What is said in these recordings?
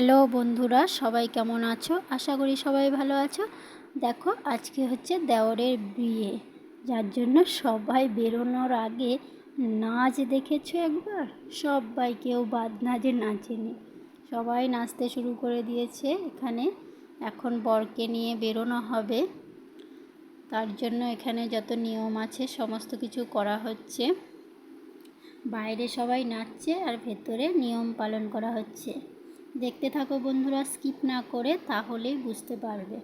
Hello বন্ধুরা, সবাই কেমন আছো? আশা করি সবাই ভালো আছো। দেখো, আজকে হচ্ছে দেওরের বিয়ে। যার জন্য সবাই বেরোনোর আগে নাচ দেখেছ একবার? সবাই কেউ বাদ নাচে নাচেনি। সবাই নাচতে শুরু করে দিয়েছে এখানে। এখন বরকে নিয়ে বেরোনো হবে। তার জন্য এখানে যত নিয়ম আছে, সমস্ত কিছু করা হচ্ছে। বাইরে সবাই নাচছে আর ভেতরে নিয়ম পালন করা হচ্ছে। দেখতে থাকো বন্ধুরা স্কিপ না করে তাহলেই বুঝতে পারবে।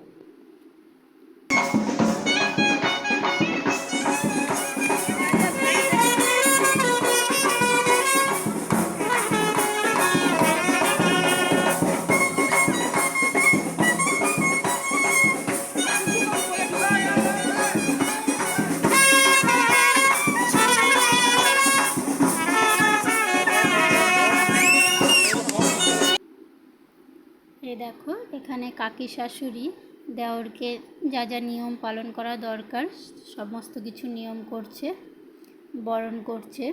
এই দেখো, এখানে কাকি শাশুড়ি দেওরকে যা যা নিয়ম পালন করা দরকার, সমস্ত কিছু নিয়ম করছে, বরণ করছে।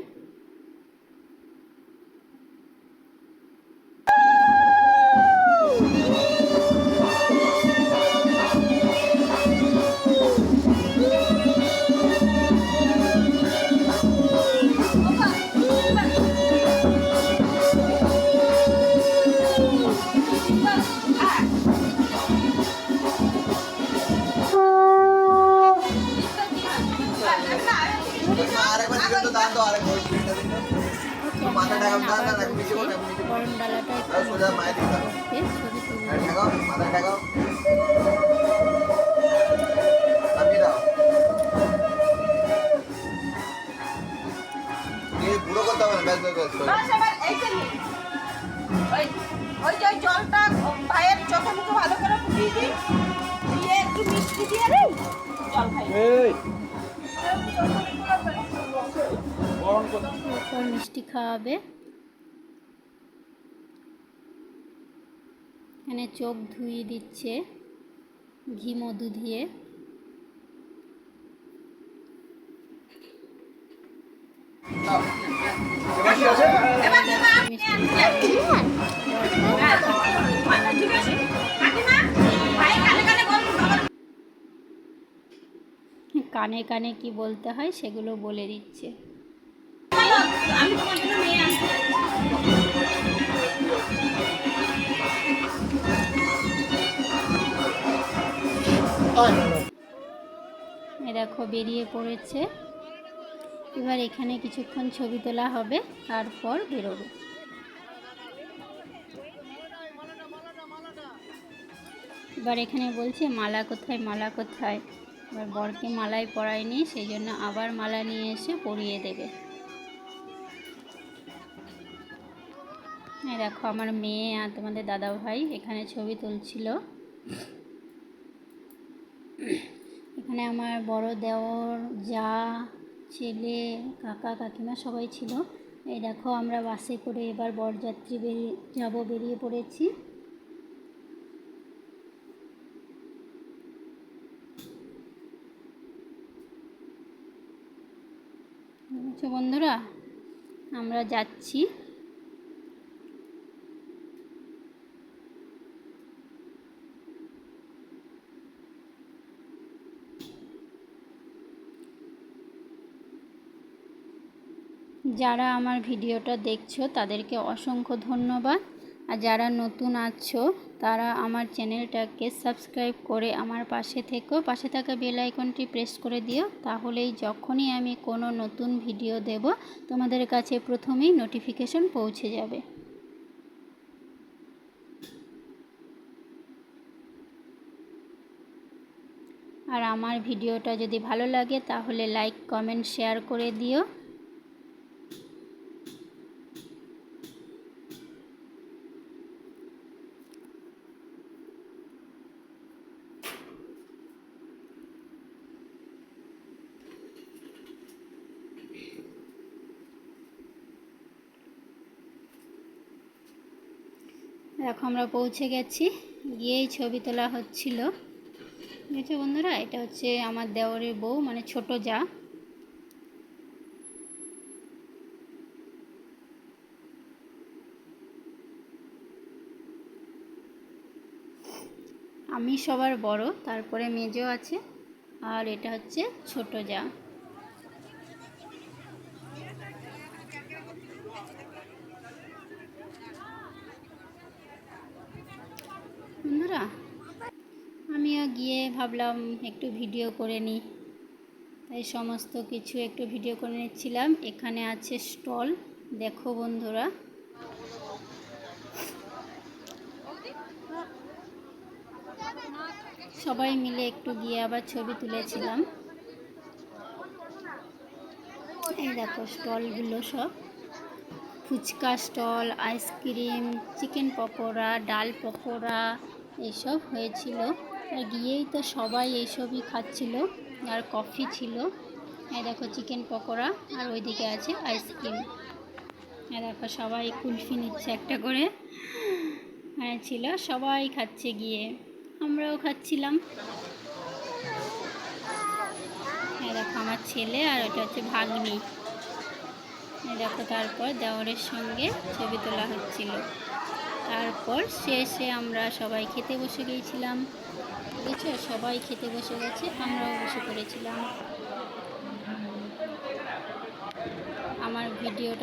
দাও। এই বুড়ো করতে হবে না, ব্যাস। ওই ওই যে জলটা ভাইয়ের চোখে মুখে ভালো করে ফুটিয়ে দিন দিয়ে একটু মিষ্টি দিয়ে দিন জল খাই এরপর মিষ্টি খাওয়াবে। এখানে চোখ ধুয়ে দিচ্ছে, ঘি মধু দিয়ে। কানে কানে কানে কানে কি বলতে হয় সেগুলো বলে দিচ্ছে। দেখো, বেরিয়ে পড়েছে। এবার এখানে কিছুক্ষণ ছবি তোলা হবে, তারপর বেরোবে। এবার এখানে বলছে, মালা কোথায় মালা কোথায়? এবার বরকে মালায় পরায়নি সেই জন্য আবার মালা নিয়ে এসে পরিয়ে দেবে। দেখো, আমার মেয়ে আর তোমাদের দাদা ভাই এখানে ছবি তুলছিল। এখানে আমার বড় দেওর, যা, ছেলে, কাকা, কাকিমা সবাই ছিল। এই দেখো, আমরা বাসে করে এবার বরযাত্রী বেরিয়ে, যাব, বেরিয়ে পড়েছি। বন্ধুরা? আমরা যাচ্ছি। যারা আমার ভিডিওটা দেখছ, তাদেরকে অসংখ্য ধন্যবাদ। আর যারা নতুন আছো, তারা আমার চ্যানেলটাকে সাবস্ক্রাইব করে আমার পাশে থেকেও পাশে থাকা বেল আইকনটি প্রেস করে দিও। তাহলেই যখনই আমি কোনো নতুন ভিডিও দেব, তোমাদের কাছে প্রথমেই নোটিফিকেশন পৌঁছে যাবে। আর আমার ভিডিওটা যদি ভালো লাগে, তাহলে লাইক, কমেন্ট, শেয়ার করে দিও। দেখো আমরা পৌঁছে গেছি। গিয়েই ছবি তোলা হচ্ছিল। দেখছ বন্ধুরা, এটা হচ্ছে আমার দেওরের বউ মানে ছোট যা। আমি সবার বড়, তারপরে মেজো আছে। আর এটা হচ্ছে ছোট যা। বন্ধুরা, আমিও গিয়ে ভাবলাম একটু ভিডিও করে নিই। তাই সমস্ত কিছু একটু ভিডিও করে নিচ্ছিলাম। এখানে আছে স্টল, দেখো বন্ধুরা। সবাই মিলে একটু গিয়ে আবার ছবি তুলেছিলাম। এই দেখো স্টলগুলো সব। Fuchka stall, ice cream, chicken pakora, ডাল পকোড়া এইসব হয়েছিল। আর গিয়েই তো সবাই এইসবই খাচ্ছিল। আর কফি ছিল। এই দেখো চিকেন পকোড়া আর ওইদিকে আছে আইসক্রিম এই দেখো সবাই কুলফি নিচ্ছে একটা করে। হ্যাঁ ছিল, সবাই খাচ্ছে গিয়ে। আমরাও খাচ্ছিলাম। এই দেখো আমার ছেলে আর ওটা হচ্ছে ভাগ্নি। দেখো তারপর দেওরের সঙ্গে ছবি তোলা হচ্ছিল। তারপর শেষে আমরা সবাই খেতে বসে গিয়েছিলাম। বুঝেছ? সবাই খেতে বসে গেছে, আমরাও বসে পড়েছিলাম। আমার ভিডিওটা